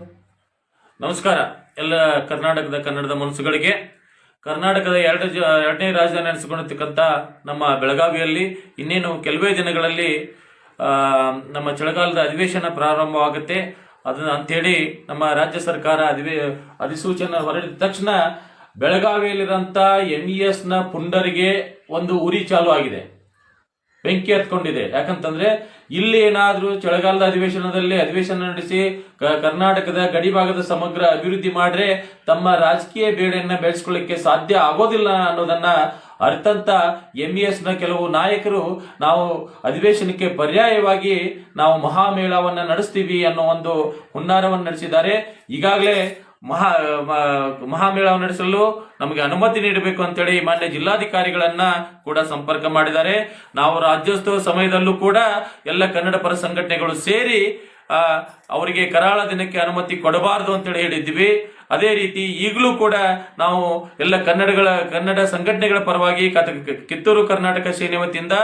ನಮಸ್ಕಾರ. ಎಲ್ಲ ಕರ್ನಾಟಕದ ಕನ್ನಡದ ಮನಸ್ಸುಗಳಿಗೆ. ಕರ್ನಾಟಕದ ಎರಡು ಜ, ಎರಡನೇ ರಾಜಧಾನಿ ಅನಿಸಿಕೊಂಡಿರ್ತಕ್ಕಂಥ ನಮ್ಮ ಬೆಳಗಾವಿಯಲ್ಲಿ ಇನ್ನೇನು ಕೆಲವೇ ದಿನಗಳಲ್ಲಿ ನಮ್ಮ ಚಳಿಗಾಲದ ಅಧಿವೇಶನ ಪ್ರಾರಂಭವಾಗುತ್ತೆ. ಅದನ್ನ ಅಂಥೇಳಿ ನಮ್ಮ ರಾಜ್ಯ ಸರ್ಕಾರ ಅಧಿವೇ, ಅಧಿಸೂಚನೆ ಹೊರಡಿದ ತಕ್ಷಣ ಬೆಳಗಾವಿಯಲ್ಲಿರೋಂಥ ಎನ್ ಇ ಎಸ್ನ ಪುಂಡರಿಗೆ ಒಂದು ಉರಿ ಚಾಲು ಆಗಿದೆ. ಬೆಂಕಿ ಹತ್ಕೊಂಡಿದೆ. ಯಾಕಂತಂದ್ರೆ ಇಲ್ಲಿ ಏನಾದ್ರೂ ಚಳಿಗಾಲದ ಅಧಿವೇಶನದಲ್ಲಿ ಅಧಿವೇಶನ ನಡೆಸಿ ಕರ್ನಾಟಕದ ಗಡಿ ಭಾಗದ ಸಮಗ್ರ ಅಭಿವೃದ್ಧಿ ಮಾಡ್ರೆ ತಮ್ಮ ರಾಜಕೀಯ ಬೇಡೆಯನ್ನ ಬೆಳೆಸ್ಕೊಳ್ಳಿಕ್ಕೆ ಸಾಧ್ಯ ಆಗೋದಿಲ್ಲ ಅನ್ನೋದನ್ನ ಅರ್ಥಂತ ಎಂ ಎಸ್ನ ಕೆಲವು ನಾಯಕರು ನಾವು ಅಧಿವೇಶನಕ್ಕೆ ಪರ್ಯಾಯವಾಗಿ ನಾವು ಮಹಾಮೇಳವನ್ನ ನಡೆಸ್ತೀವಿ ಅನ್ನೋ ಒಂದು ಹುನ್ನಾರವನ್ನು ನಡೆಸಿದ್ದಾರೆ. ಈಗಾಗಲೇ ಮಹಾ ಮ- ಮಹಾಮೇಳವನ್ನು ನಡೆಸಲು ನಮಗೆ ಅನುಮತಿ ನೀಡಬೇಕು ಅಂತೇಳಿ ಮಾನ್ಯ ಜಿಲ್ಲಾಧಿಕಾರಿಗಳನ್ನ ಕೂಡ ಸಂಪರ್ಕ ಮಾಡಿದ್ದಾರೆ. ನಾವು ರಾಜ್ಯೋತ್ಸವ ಸಮಯದಲ್ಲೂ ಕೂಡ ಎಲ್ಲ ಕನ್ನಡ ಪರ ಸಂಘಟನೆಗಳು ಸೇರಿ ಅವರಿಗೆ ಕರಾಳ ದಿನಕ್ಕೆ ಅನುಮತಿ ಕೊಡಬಾರದು ಅಂತೇಳಿ ಹೇಳಿದ್ವಿ ಅದೇ ರೀತಿ ಈಗಲೂ ಕೂಡ ನಾವು ಎಲ್ಲ ಕನ್ನಡಗಳ, ಕನ್ನಡ ಸಂಘಟನೆಗಳ ಪರವಾಗಿ ಕತ- ಕಿತ್ತೂರು ಕರ್ನಾಟಕ ಸೇನೆ ವತಿಯಿಂದ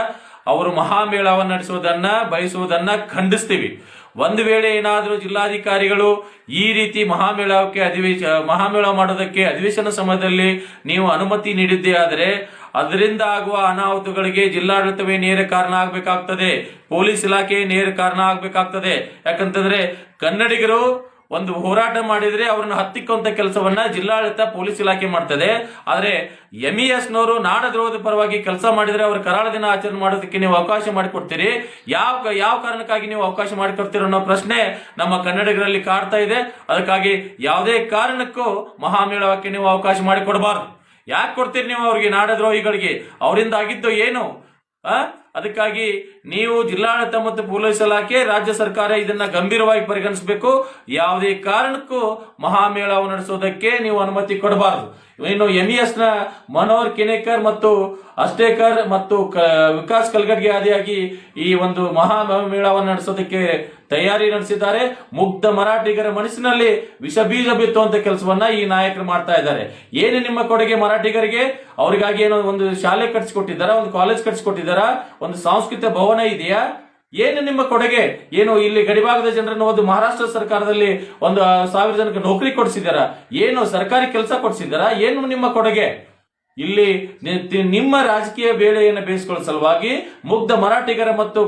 ಅವರು ಮಹಾಮೇಳವನ್ನು ನಡೆಸುವುದನ್ನ, ಬಯಸುವುದನ್ನ ಖಂಡಿಸ್ತೀವಿ. ಒಂದು ವೇಳೆ ಏನಾದರೂ ಜಿಲ್ಲಾಧಿಕಾರಿಗಳು ಈ ರೀತಿ ಮಹಾಮೇಳಕ್ಕೆ ಅಧಿವೇಶ ಮಹಾಮೇಳ ಮಾಡೋದಕ್ಕೆ ಅಧಿವೇಶನ ಸಮಯದಲ್ಲಿ ನೀವು ಅನುಮತಿ ನೀಡಿದ್ದೇ ಆದರೆ, ಅದರಿಂದ ಆಗುವ ಅನಾಹುತಗಳಿಗೆ ಜಿಲ್ಲಾಡಳಿತವೇ ನೇರ ಕಾರಣ ಆಗಬೇಕಾಗ್ತದೆ. ಪೊಲೀಸ್ ಇಲಾಖೆ ನೇರ ಕಾರಣ ಆಗಬೇಕಾಗ್ತದೆ. ಯಾಕಂತಂದ್ರೆ ಕನ್ನಡಿಗರು ಒಂದು ಹೋರಾಟ ಮಾಡಿದ್ರೆ ಅವ್ರನ್ನ ಹತ್ತಿಕ್ಕುವಂತ ಕೆಲಸವನ್ನ ಜಿಲ್ಲಾಡಳಿತ ಪೊಲೀಸ್ ಇಲಾಖೆ ಮಾಡ್ತದೆ. ಆದ್ರೆ ಎಂ ಇ ಎಸ್ ನವರು ನಾಡದ್ರೋಹದ ಪರವಾಗಿ ಕೆಲಸ ಮಾಡಿದ್ರೆ ಅವ್ರ ಕರಾಳ ದಿನ ಆಚರಣೆ ಮಾಡೋದಕ್ಕೆ ನೀವು ಅವಕಾಶ ಮಾಡಿಕೊಡ್ತೀರಿ. ಯಾವ ಯಾವ ಕಾರಣಕ್ಕಾಗಿ ನೀವು ಅವಕಾಶ ಮಾಡಿಕೊಡ್ತೀರ ಅನ್ನೋ ಪ್ರಶ್ನೆ ನಮ್ಮ ಕನ್ನಡಿಗರಲ್ಲಿ ಕಾಡ್ತಾ ಇದೆ. ಅದಕ್ಕಾಗಿ ಯಾವುದೇ ಕಾರಣಕ್ಕೂ ಮಹಾಮೇಳವಕ್ಕೆ ನೀವು ಅವಕಾಶ ಮಾಡಿಕೊಡಬಾರ್ದು. ಯಾಕೆ ಕೊಡ್ತೀರಿ ನೀವು ಅವ್ರಿಗೆ ನಾಡದ್ರೋಹಿಗಳಿಗೆ ಅವರಿಂದ ಆಗಿದ್ದು ಏನು? ಆ? ಅದಕ್ಕಾಗಿ ನೀವು ಜಿಲ್ಲಾಡಳಿತ ಮತ್ತು ಪೊಲೀಸ್ ಇಲಾಖೆ, ರಾಜ್ಯ ಸರ್ಕಾರ ಇದನ್ನ ಗಂಭೀರವಾಗಿ ಪರಿಗಣಿಸಬೇಕು. ಯಾವುದೇ ಕಾರಣಕ್ಕೂ ಮಹಾಮೇಳವನ್ನು ನಡೆಸೋದಕ್ಕೆ ನೀವು ಅನುಮತಿ ಕೊಡಬಾರದು. ಇನ್ನು ಎಂ ಎಸ್ನ ಮನೋಹರ್ ಕೆನೇಕರ್ ಮತ್ತು ಅಷ್ಟೇಕರ್ ಮತ್ತು ವಿಕಾಸ್ ಕಲ್ಗಡ್ಗೆ ಆದಿಯಾಗಿ ಈ ಒಂದು ಮಹಾ ಮೇಳವನ್ನು ನಡೆಸೋದಕ್ಕೆ ತಯಾರಿ ನಡೆಸಿದ್ದಾರೆ. ಮುಗ್ಧ ಮರಾಠಿಗರ ಮನಸ್ಸಿನಲ್ಲಿ ವಿಷ ಬೀಜ ಬಿತ್ತುವಂತ ಕೆಲಸವನ್ನ ಈ ನಾಯಕರು ಮಾಡ್ತಾ ಇದ್ದಾರೆ. ಏನು ನಿಮ್ಮ ಕೊಡುಗೆ ಮರಾಠಿಗರಿಗೆ? ಅವರಿಗಾಗಿ ಏನೋ ಒಂದು ಶಾಲೆ ಕಟ್ಸಿಕೊಟ್ಟಿದ್ದಾರಾ ಒಂದು ಕಾಲೇಜ್ ಕಟ್ಸಿಕೊಟ್ಟಿದ್ದಾರಾ ಒಂದು ಸಾಂಸ್ಕೃತಿಕ ಭವನ ಇದೆಯಾ? ಏನು ನಿಮ್ಮ ಕೊಡುಗೆ? ಏನು ಇಲ್ಲಿ ಗಡಿಭಾಗದ ಜನರನ್ನು ಒಂದು ಮಹಾರಾಷ್ಟ್ರ ಸರ್ಕಾರದಲ್ಲಿ ಒಂದು ಸಾವಿರ ಜನಕ್ಕೆ ನೌಕರಿ ಕೊಡಿಸಿದಾರ ಏನು ಸರ್ಕಾರಿ ಕೆಲಸ ಕೊಡಿಸಿದಾರ ಏನು ನಿಮ್ಮ ಕೊಡುಗೆ? ಇಲ್ಲಿ ನಿಮ್ಮ ರಾಜಕೀಯ ಬೇಳೆಯನ್ನು ಬೇಯಿಸಿಕೊಳ್ಳೋ ಸಲುವಾಗಿ ಮುಗ್ಧ ಮರಾಠಿಗರ ಮತ್ತು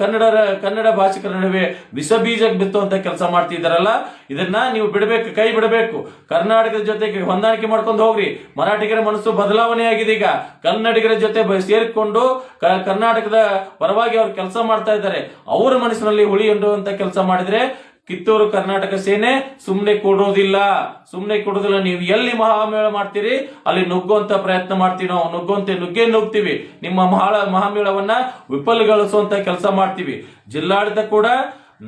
ಕನ್ನಡರ, ಕನ್ನಡ ಭಾಷಿಕರ ನಡುವೆ ವಿಷ ಬೀಜ ಬಿತ್ತುವಂತ ಕೆಲಸ ಮಾಡ್ತಿದ್ದಾರಲ್ಲ, ಇದನ್ನ ನೀವು ಬಿಡಬೇಕು, ಕೈ ಬಿಡಬೇಕು. ಕರ್ನಾಟಕದ ಜೊತೆಗೆ ಹೊಂದಾಣಿಕೆ ಮಾಡ್ಕೊಂಡು ಹೋಗ್ರಿ. ಮರಾಠಿಗರ ಮನಸ್ಸು ಬದಲಾವಣೆ ಆಗಿದೆ ಈಗ. ಕನ್ನಡಿಗರ ಜೊತೆ ಸೇರಿಕೊಂಡು ಕರ್ನಾಟಕದ ಪರವಾಗಿ ಅವ್ರು ಕೆಲಸ ಮಾಡ್ತಾ ಇದ್ದಾರೆ. ಅವರ ಮನಸ್ಸಿನಲ್ಲಿ ಹುಳಿ ಅಂತ ಕೆಲಸ ಮಾಡಿದ್ರೆ ಕಿತ್ತೂರು ಕರ್ನಾಟಕ ಸೇನೆ ಸುಮ್ಮನೆ ಕೊಡೋದಿಲ್ಲ. ಸುಮ್ಮನೆ ಕೊಡೋದಿಲ್ಲ, ನೀವು ಎಲ್ಲಿ ಮಹಾಮೇಳ ಮಾಡ್ತೀರಿ? ಅಲ್ಲಿ ನುಗ್ಗುವಂತ ಪ್ರಯತ್ನ ಮಾಡ್ತೀವಿ ನಾವು. ನುಗ್ಗುವಂತೆ ನುಗ್ಗೆ ನುಗ್ತೀವಿ. ನಿಮ್ಮ ಮಹಾಳ, ಮಹಾಮೇಳವನ್ನ ವಿಫಲಗೊಳಿಸುವಂತ ಕೆಲಸ ಮಾಡ್ತೀವಿ. ಜಿಲ್ಲಾಡಳಿತ ಕೂಡ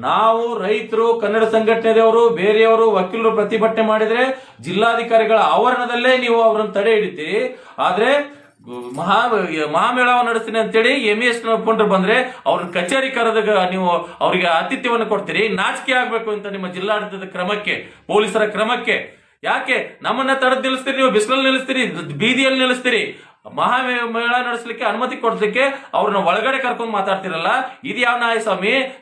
ನಾವು ರೈತರು, ಕನ್ನಡ ಸಂಘಟನೆದವರು ಬೇರೆಯವರು, ವಕೀಲರು ಪ್ರತಿಭಟನೆ ಮಾಡಿದ್ರೆ ಜಿಲ್ಲಾಧಿಕಾರಿಗಳ ಆವರಣದಲ್ಲೇ ನೀವು ಅವರನ್ನು ತಡೆ ಹಿಡಿತೀರಿ. ಆದ್ರೆ ಮಹಾ ಮಹಾಮೇಳಾವ ನಡೆಸ್ತೀನಿ ಅಂತೇಳಿ ಎಂ ಎಸ್ ಒಪ್ಪೊಂಡ್ರು ಬಂದ್ರೆ ಅವ್ರ ಕಚೇರಿ ಕರೆದ ನೀವು ಅವರಿಗೆ ಆತಿಥ್ಯವನ್ನು ಕೊಡ್ತೀರಿ. ನಾಚಿಕೆ ಆಗ್ಬೇಕು ಅಂತ ನಿಮ್ಮ ಜಿಲ್ಲಾಡಳಿತದ ಕ್ರಮಕ್ಕೆ, ಪೊಲೀಸರ ಕ್ರಮಕ್ಕೆ. ಯಾಕೆ? ನಮ್ಮನ್ನ ತಡೆದು ನಿಲ್ಲಿಸ್ತೀರಿ ನೀವು ಬಿಸಿಲಲ್ಲಿ ನಿಲ್ಲಿಸ್ತೀರಿ, ಬೀದಿಯಲ್ಲಿ ನಿಲ್ಲಿಸ್ತೀರಿ. ಮಹಾಮೇಳ ನಡೆಸಲಿಕ್ಕೆ ಅನುಮತಿ ಕೊಡ್ಲಿಕ್ಕೆ ಅವ್ರನ್ನ ಒಳಗಡೆ ಕರ್ಕೊಂಡು ಮಾತಾಡ್ತಿರಲ್ಲ? ಇದು ಯಾವ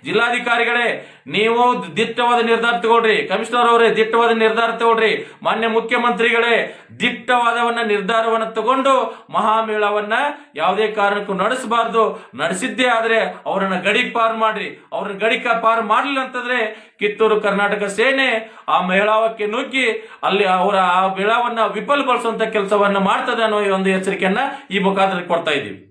ಜಿಲ್ಲಾಧಿಕಾರಿಗಳೇ, ನೀವು ದಿಟ್ಟವಾದ ನಿರ್ಧಾರ ತಗೊಳ್ರಿ. ಕಮಿಷನರ್ ಅವರೇ, ದಿಟ್ಟವಾದ ನಿರ್ಧಾರ ತಗೊಳ್ರಿ. ಮಾನ್ಯ ಮುಖ್ಯಮಂತ್ರಿಗಳೇ, ದಿಟ್ಟವಾದವನ್ನ ನಿರ್ಧಾರವನ್ನ ತಗೊಂಡು ಮಹಾಮೇಳವನ್ನ ಯಾವುದೇ ಕಾರಣಕ್ಕೂ ನಡೆಸಬಾರ್ದು. ನಡೆಸಿದ್ದೇ ಆದ್ರೆ ಅವರನ್ನ ಗಡಿ ಪಾರ್ ಮಾಡ್ರಿ. ಅವ್ರನ್ನ ಗಡಿ ಪಾರ್ ಮಾಡ್ಲಿಲ್ಲ ಅಂತಂದ್ರೆ ಕಿತ್ತೂರು ಕರ್ನಾಟಕ ಸೇನೆ ಆ ಮೇಳಾವಕ್ಕೆ ನುಗ್ಗಿ ಅಲ್ಲಿ ಅವರ ಆ ಮೇಳವನ್ನ ವಿಫಲಗೊಳಿಸುವಂತ ಕೆಲಸವನ್ನ ಮಾಡ್ತದೆ ಅನ್ನೋ ಒಂದು ಒಂದು ಎಚ್ಚರಿಕೆಯನ್ನ ಈ ಮುಖಾಂತರ ಕೊಡ್ತಾ ಇದ್ದೀವಿ.